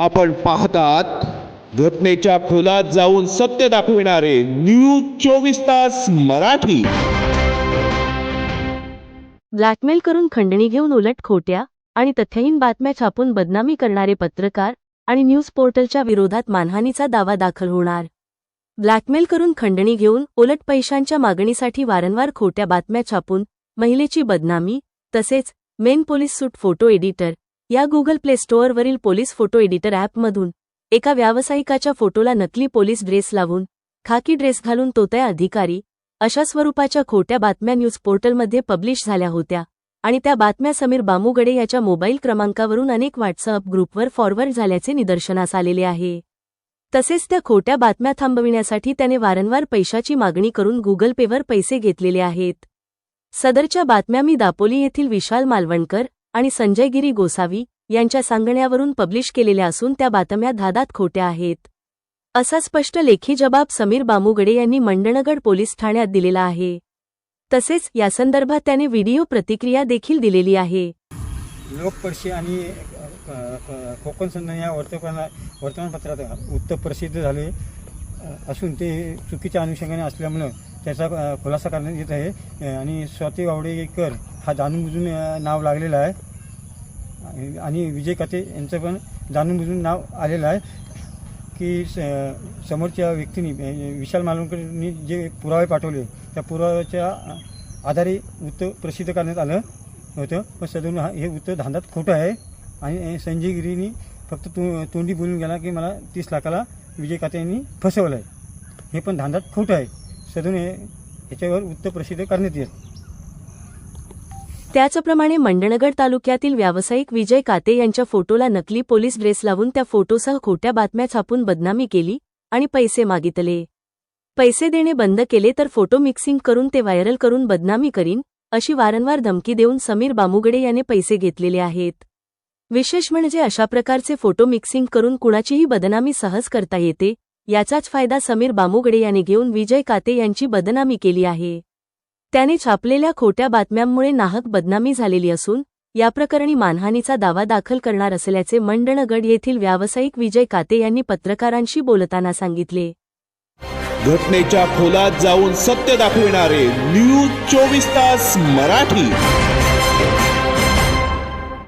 आपण पाहतात घटनेच्या खोलात जाऊन सत्य दाखविणारे न्यूज चोवीस तास मराठी. ब्लॅकमेल करून खंडणी घेऊन उलट खोट्या आणि तथ्यहीन बातम्या छापून बदनामी करणारे पत्रकार आणि न्यूज पोर्टलच्या विरोधात मानहानीचा दावा दाखल होणार. ब्लॅकमेल करून खंडणी घेऊन उलट पैशांच्या मागणीसाठी वारंवार खोट्या बातम्या छापून महिलेची बदनामी तसेच men police suit photo editor या गुगल प्ले स्टोअरवरील पोलीस फोटो एडिटर ॲपमधून एका व्यावसायिकाच्या फोटोला नकली पोलीस ड्रेस लावून खाकी ड्रेस घालून तोतया अधिकारी अशा स्वरूपाच्या खोट्या बातम्या न्यूज पोर्टलमध्ये पब्लिश झाल्या होत्या आणि त्या बातम्या समीर बामुगडे याच्या मोबाईल क्रमांकावरून अनेक व्हॉट्सअप ग्रुपवर फॉरवर्ड झाल्याचे निदर्शनास आलेले आहे. तसेच त्या खोट्या बातम्या थांबविण्यासाठी त्याने वारंवार पैशाची मागणी करून गुगल पेवर पैसे घेतलेले आहेत. सदरच्या बातम्या मी दापोली येथील विशाल मालवणकर आणि संजय गिरी गोसावी यांच्या सांगण्यावरून पब्लिश केलेल्या असून त्या बातम्या धादात खोट्या आहेत. असा स्पष्ट लेखी जबाब समीर बामुगडे यांनी मंडणगड पोलीस ठाण्यात दिलेला आहे. तसेच यासंदर्भात त्याने व्हिडिओ प्रतिक्रिया देखील दिलेली आहे. लोकपर्शी आणि कोकण संधान या वर्तमानपत्रात उत्तर प्रसिद्ध झाले असून ते चुकीच्या अनुषंगाने असल्यामुळं त्याचा खुलासा करण्यात येत आहे. आणि स्वाती वावडेकर हा जाणून बुजून नाव लागलेला आहे. आणि- विजय काते यांचं पण जाणून बुजून नाव आलेलं आहे की स- समोरच्या व्यक्तीने विशाल मालवणकरनी जे पुरावे पाठवले त्या पुराव्याच्या आधारे वृत्त प्रसिद्ध करण्यात आलं होतं. पण सदून हा हे उत्तर धांदात खोटं आहे. आणि संजय गिरीनी फक्त तो तोंडी बोलून गेला की मला तीस लाखाला विजय काते यांनी फसवलं आहे हे पण धांदात खोटं आहे. सदून हे याच्यावर उत्तर प्रसिद्ध करण्यात येईल. त्याचप्रमाणे मंडणगड तालुक्यातील व्यावसायिक विजय काते यांच्या फोटोला नकली पोलीस ड्रेस लावून त्या फोटोसह खोट्या बातम्या छापून बदनामी केली आणि पैसे मागितले. पैसे देणे बंद केले तर फोटो मिक्सिंग करून ते व्हायरल करून बदनामी करीन अशी वारंवार धमकी देऊन समीर बामुगडे याने पैसे घेतलेले आहेत. विशेष म्हणजे अशा प्रकारचे फोटो मिक्सिंग करून कुणाचीही बदनामी सहज करता येते याचाच फायदा समीर बामुगडे याने घेऊन विजय काते यांची बदनामी केली आहे. त्याने छापलेल्या खोट्या बातम्यांमुळे नाहक बदनामी झालेली असून याप्रकरणी मानहानीचा दावा दाखल करणार असल्याचे मंडणगड येथील व्यावसायिक विजय काते यांनी पत्रकारांशी बोलताना सांगितले. घटनेच्या खोलात जाऊन सत्य दाखविणारे न्यूज चोवीस तास मराठी.